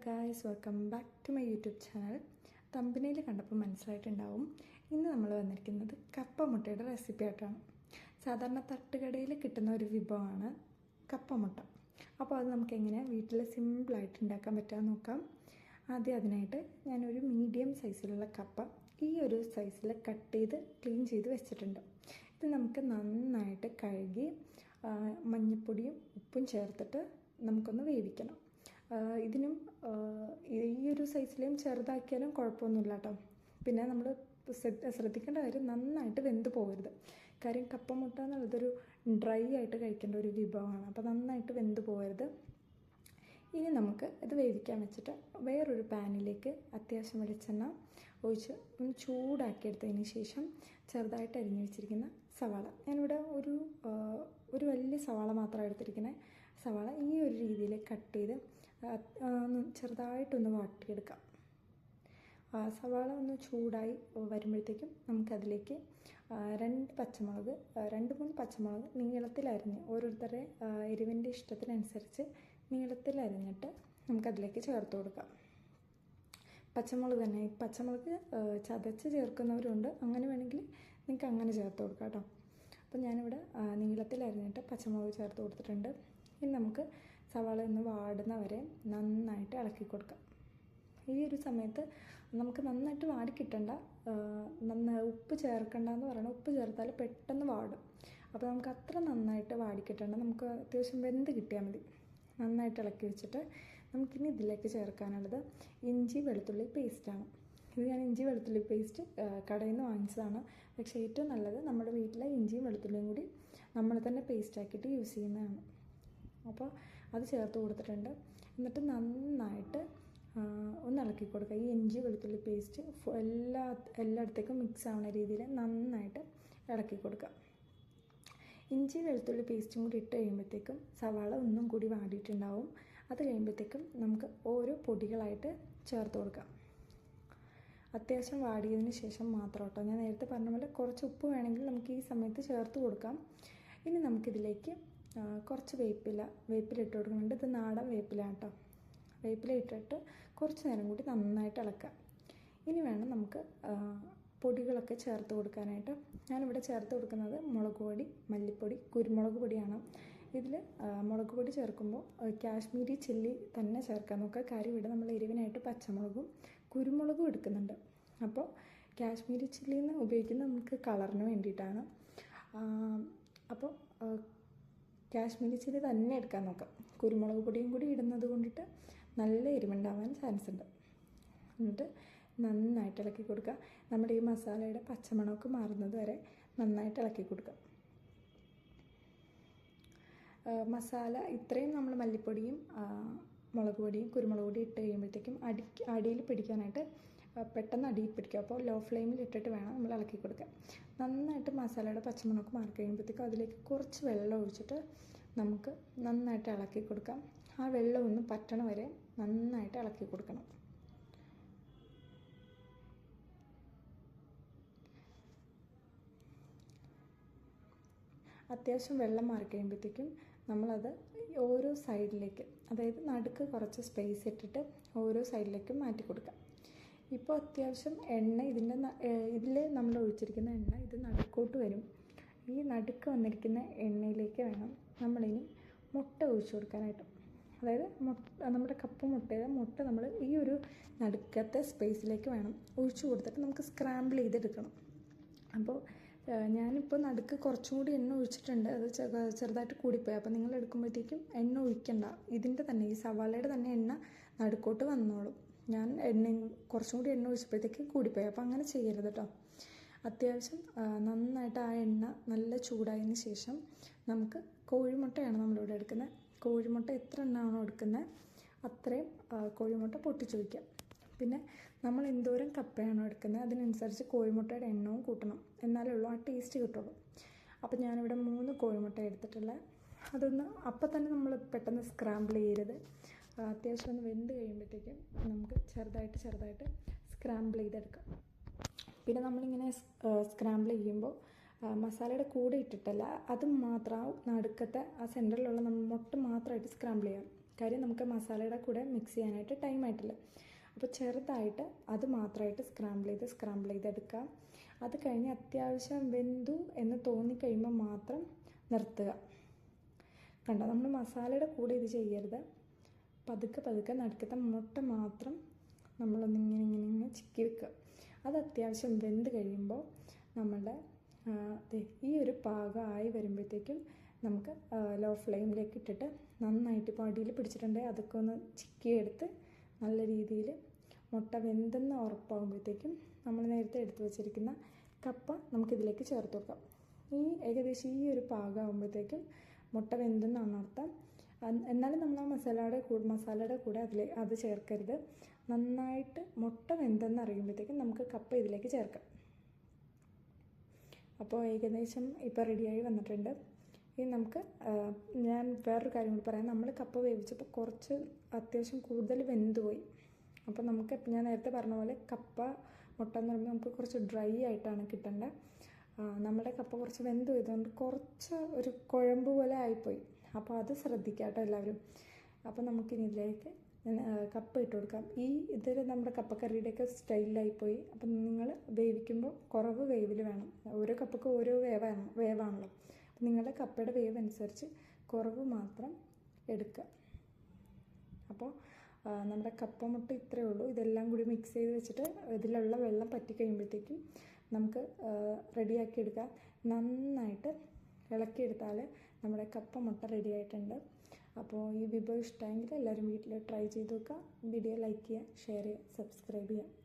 Guys welcome back to my YouTube channel തമ്പനയിൽ കണ്ടപ്പോൾ മനസ്സിലായിട്ടുണ്ടാവും ഇന്ന് നമ്മൾ വന്നിരിക്കുന്നത് കപ്പമുട്ടയുടെ റെസിപ്പി ആയിട്ടാണ്. സാധാരണ തട്ടുകടയിൽ കിട്ടുന്ന ഒരു വിഭവമാണ് കപ്പ മുട്ട അപ്പോൾ അത് നമുക്ക് എങ്ങനെ വീട്ടിൽ സിമ്പിളായിട്ട് ഉണ്ടാക്കാൻ പറ്റുക നോക്കാം. ആദ്യം അതിനായിട്ട് ഞാനൊരു മീഡിയം സൈസിലുള്ള കപ്പ ഈ ഒരു സൈസിൽ കട്ട് ചെയ്ത് ക്ലീൻ ചെയ്ത് വെച്ചിട്ടുണ്ട്. ഇത് നമുക്ക് നന്നായിട്ട് കഴുകി മഞ്ഞൾപ്പൊടിയും ഉപ്പും ചേർത്തിട്ട് നമുക്കൊന്ന് വേവിക്കണം. ഇതിനും ഈ ഒരു സൈസിലെയും ചെറുതാക്കിയാലും കുഴപ്പമൊന്നുമില്ല കേട്ടോ. പിന്നെ നമ്മൾ ശ്രദ്ധിക്കേണ്ട കാര്യം നന്നായിട്ട് വെന്ത് പോകരുത്. കാര്യം കപ്പ മുട്ട എന്നുള്ളതൊരു ഡ്രൈ ആയിട്ട് കഴിക്കേണ്ട ഒരു വിഭവമാണ്. അപ്പോൾ നന്നായിട്ട് വെന്ത് പോകരുത്. ഇനി നമുക്ക് ഇത് വേവിക്കാൻ വെച്ചിട്ട് വേറൊരു പാനിലേക്ക് അത്യാവശ്യം വെളിച്ചെണ്ണ ഒഴിച്ച് ഒന്ന് ചൂടാക്കിയെടുത്തതിന് ശേഷം ചെറുതായിട്ട് അരിഞ്ഞു വെച്ചിരിക്കുന്ന സവാള. ഞാനിവിടെ ഒരു ഒരു വലിയ സവാള മാത്രമാണ് എടുത്തിരിക്കുന്നത് സവാള ഈ ഒരു രീതിയിൽ കട്ട് ചെയ്ത് ചെറുതായിട്ടൊന്ന് വാട്ടിയെടുക്കാം. ആ, സവാള ഒന്ന് ചൂടായി വരുമ്പോഴത്തേക്കും നമുക്കതിലേക്ക് രണ്ട് പച്ചമുളക് രണ്ട് മൂന്ന് പച്ചമുളക് നീളത്തിലരിഞ്ഞ് ഓരോരുത്തരുടെ എരിവിന്റെ ഇഷ്ടത്തിനനുസരിച്ച് നീളത്തിലരിഞ്ഞിട്ട് നമുക്കതിലേക്ക് ചേർത്ത് കൊടുക്കാം. പച്ചമുളക് തന്നെ പച്ചമുളക് ചതച്ച് ചേർക്കുന്നവരുണ്ട്. അങ്ങനെ വേണമെങ്കിൽ നിങ്ങൾക്ക് അങ്ങനെ ചേർത്ത് കൊടുക്കാം കേട്ടോ. അപ്പോൾ ഞാനിവിടെ നീളത്തിലരിഞ്ഞിട്ട് പച്ചമുളക് ചേർത്ത് കൊടുത്തിട്ടുണ്ട്. ഇനി നമുക്ക് സവാള ഒന്ന് വാടുന്ന വരെ നന്നായിട്ട് ഇളക്കി കൊടുക്കാം. ഈ ഒരു സമയത്ത് നമുക്ക് നന്നായിട്ട് വാടി കിട്ടണ്ട നന്ന ഉപ്പ് ചേർക്കണ്ട എന്ന് പറയണം ഉപ്പ് ചേർത്താൽ പെട്ടെന്ന് വാടും. അപ്പോൾ നമുക്ക് അത്ര നന്നായിട്ട് വാടി കിട്ടണ്ട നമുക്ക് അത്യാവശ്യം വെന്ത് കിട്ടിയാൽ മതി. നന്നായിട്ട് ഇളക്കി വെച്ചിട്ട് നമുക്കിനി ഇതിലേക്ക് ചേർക്കാനുള്ളത് ഇഞ്ചി വെളുത്തുള്ളി പേസ്റ്റാണ് ഇത് ഞാൻ ഇഞ്ചി വെളുത്തുള്ളി പേസ്റ്റ് കടയിൽ നിന്ന് വാങ്ങിച്ചതാണ്. പക്ഷേ ഏറ്റവും നല്ലത് നമ്മുടെ വീട്ടിലെ ഇഞ്ചിയും വെളുത്തുള്ളിയും കൂടി നമ്മൾ തന്നെ പേസ്റ്റാക്കിയിട്ട് യൂസ് ചെയ്യുന്നതാണ്. അപ്പോൾ അത് ചേർത്ത് കൊടുത്തിട്ടുണ്ട്. എന്നിട്ട് നന്നായിട്ട് ഒന്ന് ഇളക്കി കൊടുക്കുക. ഈ ഇഞ്ചി വെളുത്തുള്ളി പേസ്റ്റ് എല്ലാ എല്ലായിടത്തേക്കും മിക്സ് ആവുന്ന രീതിയിൽ നന്നായിട്ട് ഇളക്കി കൊടുക്കുക. ഇഞ്ചി വെളുത്തുള്ളി പേസ്റ്റും കൂടി ഇട്ട് കഴിയുമ്പോഴത്തേക്കും സവാള ഒന്നും കൂടി വാടിയിട്ടുണ്ടാവും. അത് കഴിയുമ്പോഴത്തേക്കും നമുക്ക് ഓരോ പൊടികളായിട്ട് ചേർത്ത് കൊടുക്കാം. അത്യാവശ്യം വാടിയതിന് ശേഷം മാത്രം കേട്ടോ. ഞാൻ നേരത്തെ പറഞ്ഞ പോലെ കുറച്ച് ഉപ്പ് വേണമെങ്കിൽ നമുക്ക് ഈ സമയത്ത് ചേർത്ത് കൊടുക്കാം. ഇനി നമുക്കിതിലേക്ക് കുറച്ച് വേപ്പില വേപ്പില ഇട്ട് കൊടുക്കുന്നുണ്ട്. ഇത് നാടൻ വേപ്പില കേട്ടോ വേപ്പില ഇട്ടിട്ട് കുറച്ച് നേരം കൂടി നന്നായിട്ട് ഇളക്കാം ഇനി വേണം നമുക്ക് പൊടികളൊക്കെ ചേർത്ത് കൊടുക്കാനായിട്ട്. ഞാനിവിടെ ചേർത്ത് കൊടുക്കുന്നത് മുളക് പൊടി മല്ലിപ്പൊടി കുരുമുളക് പൊടിയാണ്. ഇതിൽ മുളക് പൊടി ചേർക്കുമ്പോൾ കാശ്മീരി ചില്ലി തന്നെ ചേർക്കാൻ നോക്കുക. കാര്യം ഇവിടെ നമ്മൾ എരിവിനായിട്ട് പച്ചമുളകും കുരുമുളകും എടുക്കുന്നുണ്ട്. അപ്പോൾ കാശ്മീരി ചില്ലി എന്ന് ഉപയോഗിക്കുന്നത് നമുക്ക് കളറിന് വേണ്ടിയിട്ടാണ്. അപ്പോൾ കാശ്മീരി ചില്ലി തന്നെ എടുക്കാൻ നോക്കാം. കുരുമുളക് പൊടിയും കൂടി ഇടുന്നത് കൊണ്ടിട്ട് നല്ല എരിവുണ്ടാവാൻ ചാൻസ് ഉണ്ട്. എന്നിട്ട് നന്നായിട്ട് ഇളക്കി കൊടുക്കുക. നമ്മുടെ ഈ മസാലയുടെ പച്ചമണമൊക്കെ മാറുന്നത് വരെ നന്നായിട്ട് ഇളക്കി കൊടുക്കുക. മസാല ഇത്രയും നമ്മൾ മല്ലിപ്പൊടിയും മുളക് പൊടിയും കുരുമുളക് പൊടിയും ഇട്ട് കഴിയുമ്പോഴത്തേക്കും അടി അടിയിൽ പിടിക്കാനായിട്ട് പെട്ടെന്ന് അടിയിൽ പിടിക്കും. അപ്പോൾ ലോ ഫ്ലെയിമിൽ ഇട്ടിട്ട് വേണം നമ്മൾ ഇളക്കി കൊടുക്കാൻ. നന്നായിട്ട് മസാലയുടെ പച്ചമുളക് മാറി കഴിയുമ്പോഴത്തേക്കും അതിലേക്ക് കുറച്ച് വെള്ളം ഒഴിച്ചിട്ട് നമുക്ക് നന്നായിട്ട് ഇളക്കി കൊടുക്കാം. ആ വെള്ളം ഒന്ന് പറ്റണ വരെ നന്നായിട്ട് ഇളക്കി കൊടുക്കണം. അത്യാവശ്യം വെള്ളം മാറി കഴിയുമ്പോഴത്തേക്കും നമ്മളത് ഓരോ സൈഡിലേക്ക് അതായത് നടുക്ക് കുറച്ച് സ്പേസ് ഇട്ടിട്ട് ഓരോ സൈഡിലേക്കും മാറ്റി കൊടുക്കാം. ഇപ്പോൾ അത്യാവശ്യം എണ്ണ ഇതിന്റെ ഇതിൽ നമ്മൾ ഒഴിച്ചിരിക്കുന്ന എണ്ണ ഇത് നടുക്കോട്ട് വരും. ഈ നടുക്ക് വന്നിരിക്കുന്ന എണ്ണയിലേക്ക് വേണം നമ്മളിനി മുട്ട ഒഴിച്ചു കൊടുക്കാനായിട്ട്. അതായത് നമ്മുടെ കപ്പ് മുട്ടയുടെ മുട്ട നമ്മൾ ഈ ഒരു നടുക്കത്തെ സ്പേസിലേക്ക് വേണം ഒഴിച്ചു കൊടുത്തിട്ട് നമുക്ക് സ്ക്രാമ്പിൾ ചെയ്തെടുക്കണം. അപ്പോൾ ഞാനിപ്പോൾ നടുക്ക് കുറച്ചും കൂടി എണ്ണ ഒഴിച്ചിട്ടുണ്ട്. അത് ചെറു- ചെറുതായിട്ട് കൂടിപ്പോയി. അപ്പോൾ നിങ്ങൾ എടുക്കുമ്പോഴത്തേക്കും എണ്ണ ഒഴിക്കണ്ട. ഇതിന്റെ തന്നെ ഈ സവാളയുടെ തന്നെ എണ്ണ നടുക്കോട്ട് വന്നോളും. ഞാൻ എണ്ണ കുറച്ചും കൂടി എണ്ണ ഒഴിച്ചപ്പോഴത്തേക്ക് കൂടിപ്പോയി. അപ്പോൾ അങ്ങനെ ചെയ്യരുത് കേട്ടോ അത്യാവശ്യം നന്നായിട്ട് ആ എണ്ണ നല്ല ചൂടായതിന് ശേഷം നമുക്ക് കോഴിമുട്ടയാണ് നമ്മളിവിടെ എടുക്കുന്നത്. കോഴിമുട്ട എത്ര എണ്ണമാണോ എടുക്കുന്നത് അത്രയും കോഴിമുട്ട പൊട്ടിച്ച് വയ്ക്കുക പിന്നെ നമ്മൾ എന്തോരം കപ്പയാണോ എടുക്കുന്നത് അതിനനുസരിച്ച് കോഴിമുട്ടയുടെ എണ്ണവും കൂട്ടണം. എന്നാലേ ഉള്ളൂ ആ ടേസ്റ്റ് കിട്ടുള്ളൂ. അപ്പോൾ ഞാനിവിടെ മൂന്ന് കോഴിമുട്ട എടുത്തിട്ടുള്ളത്. അതൊന്ന് അപ്പം തന്നെ നമ്മൾ പെട്ടെന്ന് സ്ക്രാമ്പിൾ ചെയ്യരുത്. അത്യാവശ്യം ഒന്ന് വെന്ത് കഴിയുമ്പോഴത്തേക്കും നമുക്ക് ചെറുതായിട്ട് ചെറുതായിട്ട് സ്ക്രാമ്പിൾ ചെയ്തെടുക്കാം. പിന്നെ നമ്മളിങ്ങനെ സ്ക്രാമ്പിൾ ചെയ്യുമ്പോൾ മസാലയുടെ കൂടെ ഇട്ടിട്ടല്ല അത് മാത്രം ആ നടുക്കത്തെ ആ സെന്ററിലുള്ള നമ്മൾ മുട്ട മാത്രമായിട്ട് സ്ക്രാമ്പിൾ ചെയ്യാം. കാര്യം നമുക്ക് മസാലയുടെ കൂടെ മിക്സ് ചെയ്യാനായിട്ട് ടൈം ആയിട്ടില്ല. അപ്പോൾ ചെറുതായിട്ട് അത് മാത്രമായിട്ട് സ്ക്രാമ്പിൾ ചെയ്ത് സ്ക്രാമ്പിൾ ചെയ്തെടുക്കാം അത് കഴിഞ്ഞ് അത്യാവശ്യം വെന്തു എന്ന് തോന്നിക്കഴിയുമ്പോൾ മാത്രം നിർത്തുക. കണ്ടോ? നമ്മൾ മസാലയുടെ കൂടെ ഇത് ചെയ്യരുത്. പതുക്കെ പതുക്കെ നടുക്കത്തെ മുട്ട മാത്രം നമ്മളൊന്നിങ്ങനെ ഇങ്ങനെ ഇങ്ങനെ ചിക്കി വെക്കുക. അത് അത്യാവശ്യം വെന്ത് കഴിയുമ്പോൾ നമ്മളുടെ ഈ ഒരു പാകമായി വരുമ്പോഴത്തേക്കും നമുക്ക് ലോ ഫ്ലെയിമിലേക്ക് ഇട്ടിട്ട് നന്നായിട്ട് ഇപ്പോൾ അടിയിൽ പിടിച്ചിട്ടുണ്ടെങ്കിൽ അതൊക്കെ ഒന്ന് ചിക്കിയെടുത്ത് നല്ല രീതിയിൽ മുട്ട വെന്തെന്ന് ഉറപ്പാകുമ്പോഴത്തേക്കും നമ്മൾ നേരത്തെ എടുത്തു വെച്ചിരിക്കുന്ന കപ്പ നമുക്കിതിലേക്ക് ചേർത്ത് വെക്കാം. ഈ ഏകദേശം ഈ ഒരു പാകമാകുമ്പോഴത്തേക്കും മുട്ട വെന്തെന്നാണ് അർത്ഥം. എന്നാലും നമ്മൾ ആ മസാലയുടെ കൂടെ മസാലയുടെ കൂടെ അതിൽ അത് ചേർക്കരുത്. നന്നായിട്ട് മുട്ട വെന്തെന്ന് അറിയുമ്പോഴത്തേക്കും നമുക്ക് കപ്പ ഇതിലേക്ക് ചേർക്കാം. അപ്പോൾ ഏകദേശം ഇപ്പോൾ റെഡിയായി വന്നിട്ടുണ്ട്. ഇനി നമുക്ക് ഞാൻ വേറൊരു കാര്യം കൂടി പറയാം. നമ്മൾ കപ്പ വേവിച്ചപ്പോൾ കുറച്ച് അത്യാവശ്യം കൂടുതൽ വെന്തുപോയി. അപ്പോൾ നമുക്ക് ഞാൻ നേരത്തെ പറഞ്ഞ പോലെ കപ്പ മുട്ട എന്ന് പറയുമ്പോൾ നമുക്ക് കുറച്ച് ഡ്രൈ ആയിട്ടാണ് കിട്ടേണ്ടത് നമ്മുടെ കപ്പ കുറച്ച് വെന്ത് പോയതുകൊണ്ട് കുറച്ച് ഒരു കുഴമ്പ് പോലെ ആയിപ്പോയി. അപ്പോൾ അത് ശ്രദ്ധിക്കുക കേട്ടോ എല്ലാവരും. അപ്പോൾ നമുക്കിനി ഇതിലേക്ക് കപ്പ് ഇട്ട് കൊടുക്കാം. ഈ ഇതിൽ നമ്മുടെ കപ്പക്കറിയുടെയൊക്കെ സ്റ്റൈലായിപ്പോയി അപ്പം നിങ്ങൾ വേവിക്കുമ്പോൾ കുറവ് വേവിൽ വേണം. ഓരോ കപ്പക്ക് ഓരോ വേവാണ് വേവാണല്ലോ. അപ്പം നിങ്ങളുടെ കപ്പയുടെ വേവ് അനുസരിച്ച് കുറവ് മാത്രം എടുക്കുക. അപ്പോൾ നമ്മുടെ കപ്പ മുട്ട ഇത്രയേ ഉള്ളൂ. ഇതെല്ലാം കൂടി മിക്സ് ചെയ്ത് വെച്ചിട്ട് ഇതിലുള്ള വെള്ളം പറ്റി കഴിയുമ്പോഴത്തേക്കും നമുക്ക് റെഡിയാക്കി എടുക്കാം. നന്നായിട്ട് ഇളക്കിയെടുത്താൽ നമ്മുടെ കപ്പ മുട്ട റെഡി ആയിട്ടുണ്ട്. അപ്പോൾ ഈ വിഭവം ഇഷ്ടമെങ്കിൽ എല്ലാവരും വീട്ടിൽ ട്രൈ ചെയ്ത് നോക്കുക. വീഡിയോ ലൈക്ക് ചെയ്യുക ഷെയർ ചെയ്യുക സബ്സ്ക്രൈബ് ചെയ്യുക.